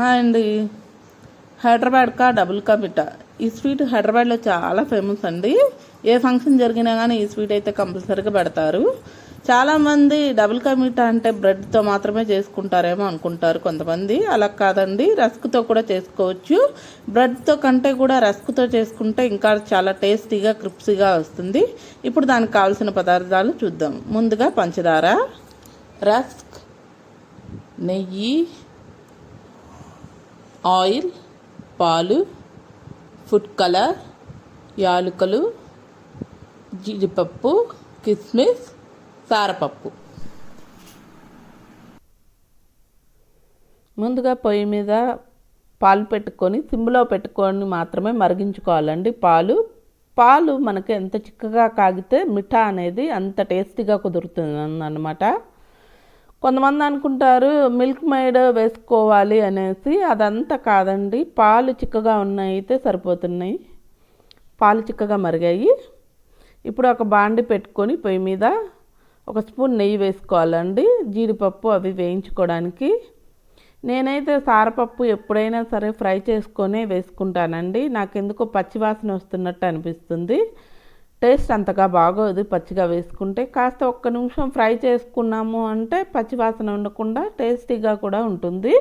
Hi అండి హైదరాబాద్ కా double కా మిఠా ఈ స్వీట్ హైదరాబాద్లో చాలా ఫేమస్ అండి. ఏ ఫంక్షన్ జరిగినా కానీ ఈ స్వీట్ అయితే కంపల్సరీగా పెడతారు. చాలామంది డబుల్ కా మిఠా అంటే బ్రెడ్తో మాత్రమే చేసుకుంటారేమో అనుకుంటారు కొంతమంది. అలా కాదండి. రస్క్తో కూడా చేసుకోవచ్చు. బ్రెడ్తో కంటే కూడా రస్క్తో చేసుకుంటే ఇంకా చాలా టేస్టీగా క్రిప్సీగా వస్తుంది. ఇప్పుడు దానికి కావాల్సిన పదార్థాలు చూద్దాం. ముందుగా పంచదార రస్క్ నెయ్యి ఆయిల్ పాలు ఫుడ్ కలర్ యాలకులు జీడిపప్పు కిస్మిస్ సారపప్పు. ముందుగా పొయ్యి మీద పాలు పెట్టుకొని సిమ్లో పెట్టుకొని మాత్రమే మరిగించుకోవాలండి. పాలు పాలు మనకు ఎంత చిక్కగా కాగితే మిఠా అనేది అంత టేస్టీగా కుదురుతుంది అన్నమాట కొంతమంది అనుకుంటారు మిల్క్ మైడ్ వేసుకోవాలి అనేసి అదంతా కాదండి. పాలు చిక్కగా ఉన్నాయి అయితే సరిపోతున్నాయి. పాలు చిక్కగా మరిగాయి. ఇప్పుడు ఒక బాండి పెట్టుకొని పొయ్యి మీద ఒక స్పూన్ నెయ్యి వేసుకోవాలండి. జీడిపప్పు అవి వేయించుకోవడానికి. నేనైతే సారపప్పు ఎప్పుడైనా సరే ఫ్రై చేసుకొనే వేసుకుంటానండి. నాకెందుకో పచ్చివాసన వస్తున్నట్టు అనిపిస్తుంది. టేస్ట్ అంతగా బాగోదు పచ్చిగా వేసుకుంటే. కాస్త ఒక్క నిమిషం ఫ్రై చేసుకున్నాము అంటే పచ్చివాసన ఉండకుండా టేస్టీగా కూడా ఉంటుంది.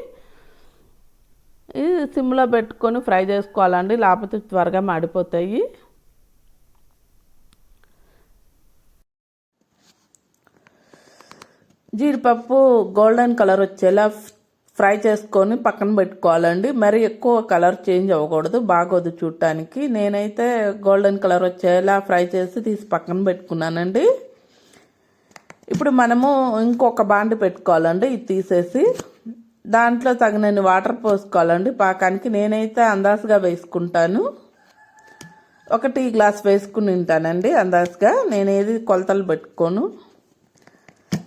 ఇది సిమ్లో పెట్టుకొని ఫ్రై చేసుకోవాలండి. లేకపోతే త్వరగా మాడిపోతాయి. జీడిపప్పు గోల్డెన్ కలర్ వచ్చేలా ఫ్రై చేసుకొని పక్కన పెట్టుకోవాలండి. మరి ఎక్కువ కలర్ చేంజ్ అవ్వకూడదు. బాగోదు చూడటానికి నేనైతే గోల్డెన్ కలర్ వచ్చేలా ఫ్రై చేసి తీసి పక్కన పెట్టుకున్నానండి. ఇప్పుడు మనము ఇంకొక బాండి పెట్టుకోవాలండి. ఇది తీసేసి దాంట్లో తగినన్ని వాటర్ పోసుకోవాలండి. పాకానికి నేనైతే అందాజుగా వేసుకుంటాను. ఒక టీ గ్లాస్ వేసుకుని ఉంటానండి అందాజుగా. నేను ఏది కొలతలు పెట్టుకోను.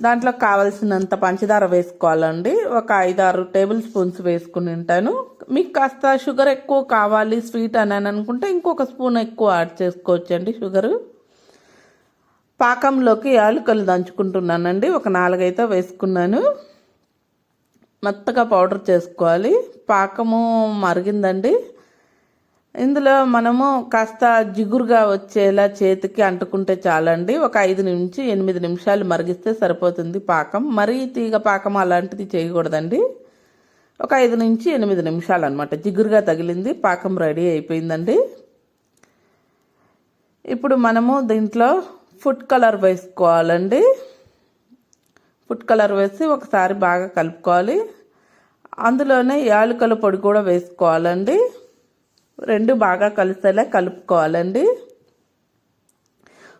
దాంట్లో కావలసినంత పంచదార వేసుకోవాలండి. ఒక ఐదారు టేబుల్ స్పూన్స్ వేసుకుని ఉంటాను. మీకు కాస్త షుగర్ ఎక్కువ కావాలి స్వీట్ అని అనుకుంటే ఇంకొక స్పూన్ ఎక్కువ యాడ్ చేసుకోవచ్చండి షుగరు. పాకంలోకి యాలుకలు దంచుకుంటున్నానండి. ఒక నాలుగైతే వేసుకున్నాను. మెత్తగా పౌడర్ చేసుకోవాలి. పాకము మరిగిందండి. ఇందులో మనము కాస్త జిగురుగా వచ్చేలా చేతికి అంటుకుంటే చాలండి. ఒక ఐదు నుంచి ఎనిమిది నిమిషాలు మరిగిస్తే సరిపోతుంది పాకం. మరీ తీగ పాకం అలాంటిది చేయకూడదండి. ఒక ఐదు నుంచి ఎనిమిది నిమిషాలు అనమాట జిగురుగా తగిలింది పాకం రెడీ అయిపోయిందండి. ఇప్పుడు మనము దీంట్లో ఫుడ్ కలర్ వేసుకోవాలండి. ఫుడ్ కలర్ వేసి ఒకసారి బాగా కలుపుకోవాలి. అందులోనే యాలకుల పొడి కూడా వేసుకోవాలండి. రెండు బాగా కలిసేలా కలుపుకోవాలండి.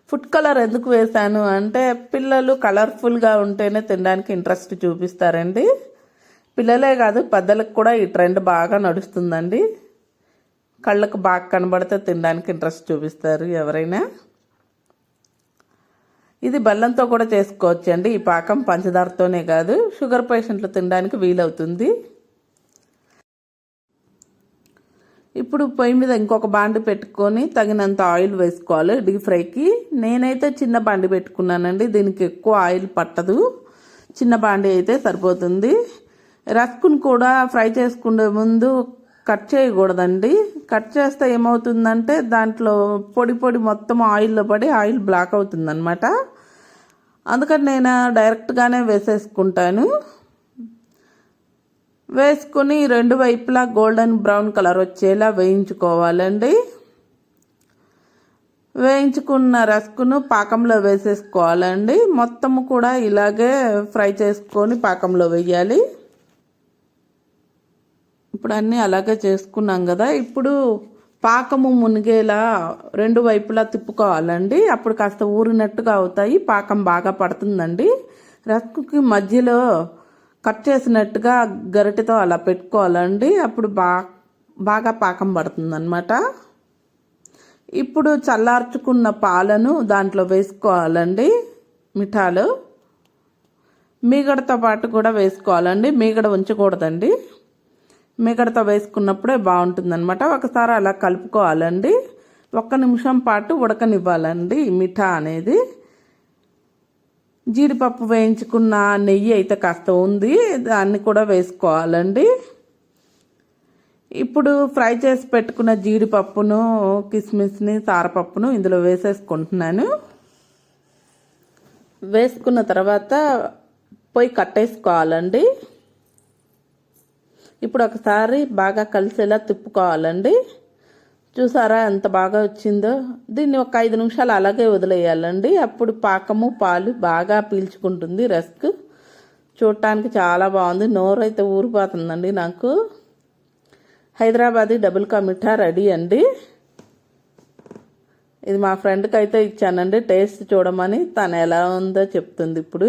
ఫుడ్ కలర్ ఎందుకు వేశాను అంటే పిల్లలు కలర్ఫుల్గా ఉంటేనే తినడానికి ఇంట్రెస్ట్ చూపిస్తారండి. పిల్లలే కాదు పెద్దలకు కూడా ఈ ట్రెండ్ బాగా నడుస్తుందండి. కళ్ళకు బాగా కనబడితే తినడానికి ఇంట్రెస్ట్ చూపిస్తారు ఎవరైనా. ఇది బెల్లంతో కూడా చేసుకోవచ్చండి. ఈ పాకం పంచదారతోనే కాదు షుగర్ పేషెంట్లు తినడానికి వీలవుతుంది. ఇప్పుడు పొయ్యి మీద ఇంకొక బాండి పెట్టుకొని తగినంత ఆయిల్ వేసుకోవాలి. డీప్ ఫ్రైకి. నేనైతే చిన్న బాండి పెట్టుకున్నానండి. దీనికి ఎక్కువ ఆయిల్ పట్టదు. చిన్న బాండి అయితే సరిపోతుంది. రస్కును కూడా ఫ్రై చేసుకునే ముందు కట్ చేయకూడదండి. కట్ చేస్తే ఏమవుతుందంటే దాంట్లో పొడి పొడి మొత్తం ఆయిల్లో పడి ఆయిల్ బ్లాక్ అవుతుందన్నమాట. అందుకని నేను డైరెక్ట్గానే వేసేసుకుంటాను. వేసుకుని రెండు వైపులా గోల్డెన్ బ్రౌన్ కలర్ వచ్చేలా వేయించుకోవాలండి. వేయించుకున్న రస్కును పాకంలో వేసేసుకోవాలండి. మొత్తము కూడా ఇలాగే ఫ్రై చేసుకొని పాకంలో వేయాలి. ఇప్పుడు అన్నీ అలాగే చేసుకున్నాం కదా. ఇప్పుడు పాకము మునిగేలా రెండు వైపులా తిప్పుకోవాలండి. అప్పుడు కాస్త ఊరినట్టుగా అవుతాయి. పాకం బాగా పడుతుందండి. రస్కుకి మధ్యలో కట్ చేసినట్టుగా గరిటెతో అలా పెట్టుకోవాలండి. అప్పుడు బా బాగా పాకం పడుతుంది అనమాట ఇప్పుడు చల్లార్చుకున్న పాలను దాంట్లో వేసుకోవాలండి. మిఠాలు. మీగడతో పాటు కూడా వేసుకోవాలండి. మీగడ ఉంచకూడదండి. మీగడతో వేసుకున్నప్పుడే బాగుంటుందన్నమాట. ఒకసారి అలా కలుపుకోవాలండి. ఒక్క నిమిషం పాటు ఉడకనివ్వాలండి మిఠా అనేది. జీడిపప్పు వేయించుకున్న నెయ్యి అయితే కాస్త ఉంది. దాన్ని కూడా వేసుకోవాలండి. ఇప్పుడు ఫ్రై చేసి పెట్టుకున్న జీడిపప్పును కిస్మిస్ని సారపప్పును ఇందులో వేసేసుకుంటున్నాను. వేసుకున్న తర్వాత పొయ్యి కట్టేసుకోవాలండి. ఇప్పుడు ఒకసారి బాగా కలిసేలా తిప్పుకోవాలండి. చూసారా ఎంత బాగా వచ్చిందో? దీన్ని ఒక ఐదు నిమిషాలు అలాగే వదిలేయాలండి. అప్పుడు పాకము పాలు బాగా పీల్చుకుంటుంది రస్క్. చూడటానికి చాలా బాగుంది. నోరు అయితే ఊరిపోతుందండి నాకు. హైదరాబాదీ డబుల్ కా మిఠా రెడీ అండి. ఇది మా ఫ్రెండ్కి అయితే ఇచ్చానండి. టేస్ట్ చూడమని తను ఎలా ఉందో చెప్తుంది ఇప్పుడు.